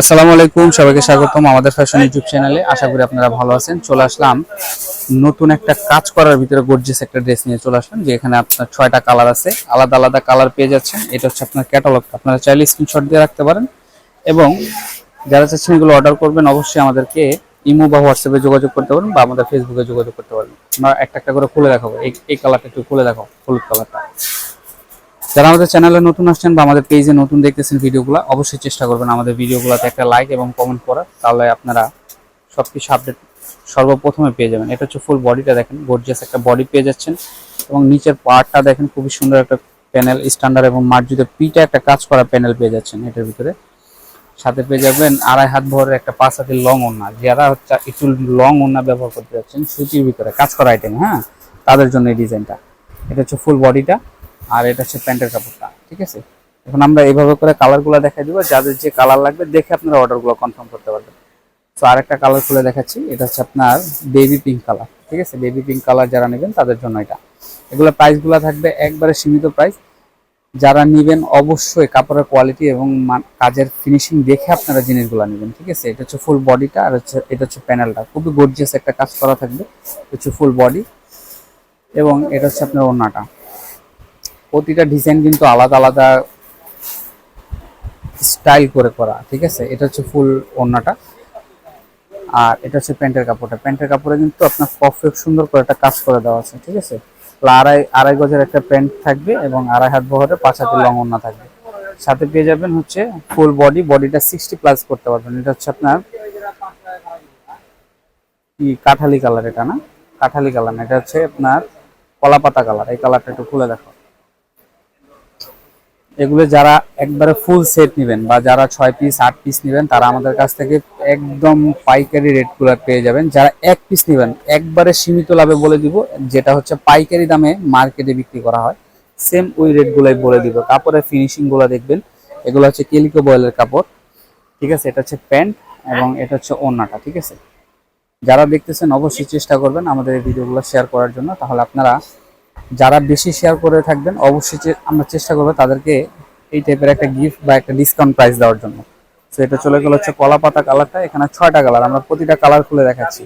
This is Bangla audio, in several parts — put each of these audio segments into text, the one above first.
আসসালামু আলাইকুম, সবাইকে স্বাগতম আমাদের ফ্যাশন ইউটিউব চ্যানেলে আশা করি আপনারা ভালো আছেন। চলে আসলাম নতুন একটা কাজ করার ভিতরে গর্জিয়াস একটা ড্রেস নিয়ে চলে আসলাম, যে এখানে আপনার ছয়টা কালার আছে। আলাদা আলাদা কালার পেয়ে যাচ্ছেন। এটা হচ্ছে আপনার ক্যাটালগ আপনারা চাইলে স্ক্রিনশট দিয়ে রাখতে পারেন। এবং যারা চাচ্ছেন এগুলো অর্ডার করবেন, অবশ্যই আমাদেরকে ইমো বা হোয়াটসঅ্যাপে যোগাযোগ করতে পারেন বা আমাদের ফেসবুকে যোগাযোগ করতে পারেন আমরা একটা একটা করে খুলে দেখাবো। এই কালারটা একটু খুলে দেখাও, হলুদ কালারটা যারা আমাদের চ্যানেলে নতুন আসছেন বা আমাদের পেজে নতুন দেখতেছেন ভিডিওগুলো, অবশ্যই চেষ্টা করবেন আমাদের ভিডিওগুলোতে একটা লাইক এবং কমেন্ট করার। তাহলে আপনারা সবকিছু আপডেট সর্বপ্রথমে পেয়ে যাবেন। এটা হচ্ছে ফুল বডিটা দেখেন গর্জিয়াস একটা বডি পেয়ে যাচ্ছেন। এবং নিচের পার্টটা দেখেন, খুবই সুন্দর একটা প্যানেল স্ট্যান্ডার্ড এবং মার্জিত পিটা একটা কাজ করা প্যানেল পেয়ে যাচ্ছেন এটার ভিতরে। সাথে পেয়ে যাবেন আড়াই হাত ভরের একটা পাঁচ হাতের লং ওড়না। যারা হচ্ছে একটু লং ওড়না ব্যবহার করতে যাচ্ছেন, সুতির ভিতরে কাজ করা আইটেম হ্যাঁ? তাদের জন্য এই ডিজাইনটা এটা হচ্ছে ফুল বডিটা আর এটা হচ্ছে প্যান্টের কাপড়টা, ঠিক আছে? এখন আমরা এইভাবে করে কালারগুলো দেখাই দিব, যাদের যে কালার লাগবে দেখে আপনারা অর্ডারগুলো কনফার্ম করতে পারবেন। তো আরেকটা কালার খুলে দেখাচ্ছি, এটা হচ্ছে আপনার বেবি পিঙ্ক কালার ঠিক আছে? বেবি পিঙ্ক কালার যারা নেবেন তাদের জন্য এটা। এগুলো প্রাইসগুলো থাকবে একবারে সীমিত প্রাইস যারা নেবেন অবশ্যই কাপড়ের কোয়ালিটি এবং কাজের ফিনিশিং দেখে আপনারা জিনিসগুলো নেবেন, ঠিক আছে? এটা হচ্ছে ফুল বডিটা আর হচ্ছে, এটা হচ্ছে প্যানেলটা খুবই গর্জিয়াস একটা কাজ করা থাকবে হচ্ছে ফুল বডি এবং এটা হচ্ছে আপনার ওড়নাটা। প্রতিটা ডিজাইন কিন্তু আলাদা আলাদা স্টাইল করে করা ঠিক আছে? এটা হচ্ছে ফুল ওড়নাটা। আর এটা হচ্ছে প্যান্টের কাপড়টা। প্যান্টের কাপড়ে কিন্তু আপনার পারফেক্ট সুন্দর করে একটা কাজ করে দেওয়া আছে ঠিক আছে? আড়াই আড়াই গজের একটা প্যান্ট থাকবে এবং আড়াই হাত বহরে পাঁচ হাতের লং ওড়না থাকবে। সাথে পেয়ে যাবেন হচ্ছে ফুল বডি বডিটা সিক্সটি প্লাস করতে পারবেন। এটা হচ্ছে আপনার কি কাঠালি কালার এটা না? কাঠালি কালার না এটা হচ্ছে আপনার কলা পাতা কালার এই কালারটা একটু খুলে দেখো। এগুলো যারা একবারে ফুল সেট নেবেন বা যারা ছয় পিস আট পিস নেবেন, তারা আমাদের কাছ থেকে একদম পাইকারি রেটগুলো পেয়ে যাবেন। যারা এক পিস নেবেন, একবারে সীমিত লাভে বলে দিব, যেটা হচ্ছে পাইকারি দামে মার্কেটে বিক্রি করা হয়। সেম ওই রেটগুলোই বলে দিব। কাপড়ের ফিনিশিংগুলো দেখবেন। এগুলো হচ্ছে কেলিকো বয়েলের কাপড়। ঠিক আছে? এটা হচ্ছে প্যান্ট এবং এটা হচ্ছে ওড়নাটা। ঠিক আছে? যারা দেখতেছেন, অবশ্যই চেষ্টা করবেন আমাদের এই ভিডিওগুলো শেয়ার করার জন্য। তাহলে আপনারা যারা বেশি শেয়ার করে থাকবেন, অবশ্যই আমরা চেষ্টা করব তাদেরকে এই টাইপের একটা গিফট বা একটা ডিসকাউন্ট প্রাইস দেওয়ার জন্য। তো এটা চলে গেল হচ্ছে কলা পাতা কালারটা এখানে ছয়টা কালার আমরা প্রতিটা কালার খুলে দেখাচ্ছি।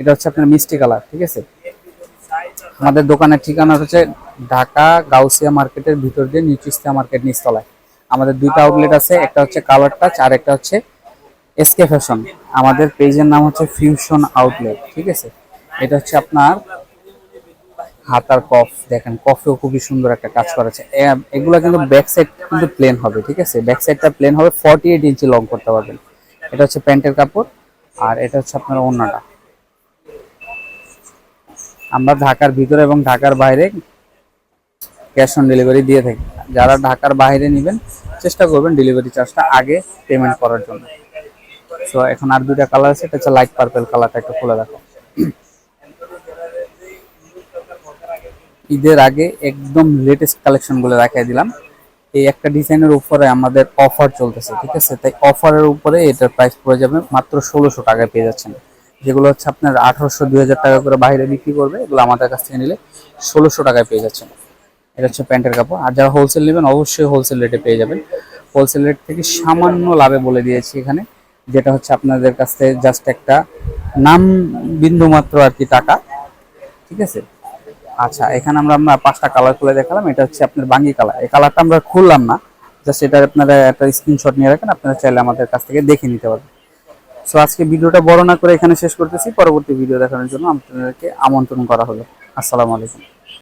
এটা হচ্ছে আপনার মিষ্টি কালার ঠিক আছে? আমাদের দোকানের ঠিকানা হচ্ছে ঢাকা গাউসিয়া মার্কেটের ভিতর দিয়ে নিউট্রিস্টিয়া মার্কেট নিচতলায়। আমাদের দুইটা আউটলেট আছে, একটা হচ্ছে কালার টাচ আর একটা হচ্ছে এসকে ফ্যাশন আমাদের পেজের নাম হচ্ছে ফিউশন আউটলেট ঠিক আছে? এটা হচ্ছে আপনার হাতার কফ দেখেন কফেও খুবই সুন্দর একটা কাজ করেছে। এগুলা কিন্তু ব্যাক সাইড কিন্তু প্লেন হবে ঠিক আছে? ব্যাক সাইডটা প্লেন হবে ফর্টি এইট ইঞ্চি লং করতে পারবেন। এটা হচ্ছে প্যান্টের কাপড় আর এটা হচ্ছে আপনার ওড়নাটা। আমরা ঢাকার ভিতরে এবং ঢাকার বাইরে ক্যাশ অন ডেলিভারি দিয়ে থাকি। যারা ঢাকার বাইরে নেবেন চেষ্টা করবেন ডেলিভারি চার্জটা আগে পেমেন্ট করার জন্য। সো এখন আর দুইটা কালার আছে এটা হচ্ছে লাইট পার্পেল কালারটা একটু খুলে দেখো। ঈদের আগে একদম লেটেস্ট কালেকশনগুলো দেখাই দিলাম। এই একটা ডিজাইনের উপরে আমাদের অফার চলতেছে, ঠিক আছে? তাই অফারের উপরে এটার প্রাইস পড়ে যাবে মাত্র ষোলোশো টাকায় পেয়ে যাচ্ছেন। যেগুলো হচ্ছে আপনার আঠারোশো দুই টাকা করে বাইরে বিক্রি করবে, এগুলো আমাদের কাছ থেকে নিলে ষোলোশো টাকায় পেয়ে যাচ্ছেন। এটা হচ্ছে প্যান্টের কাপড়। আর যারা হোলসেল নেবেন, অবশ্যই হোলসেল রেটে পেয়ে যাবেন। হোলসেল রেট থেকে সামান্য লাভে বলে দিয়েছি এখানে, যেটা হচ্ছে আপনাদের কাছ থেকে জাস্ট একটা নাম বিন্দু মাত্র আর কি টাকা, ঠিক আছে? আচ্ছা এখানে আমরা আমরা পাঁচটা কালার খুলে দেখালাম। এটা হচ্ছে আপনার বাঙ্গি কালার এই কালারটা আমরা খুললাম না। জাস্ট এটা আপনারা একটা স্ক্রিনশট নিয়ে রাখেন, আপনারা চাইলে আমাদের কাছ থেকে দেখে নিতে পারবেন। সো আজকে ভিডিওটা বড় না করে এখানে শেষ করতেছি। পরবর্তী ভিডিও দেখানোর জন্য আপনাদেরকে আমন্ত্রণ করা হলো। আসসালামু আলাইকুম।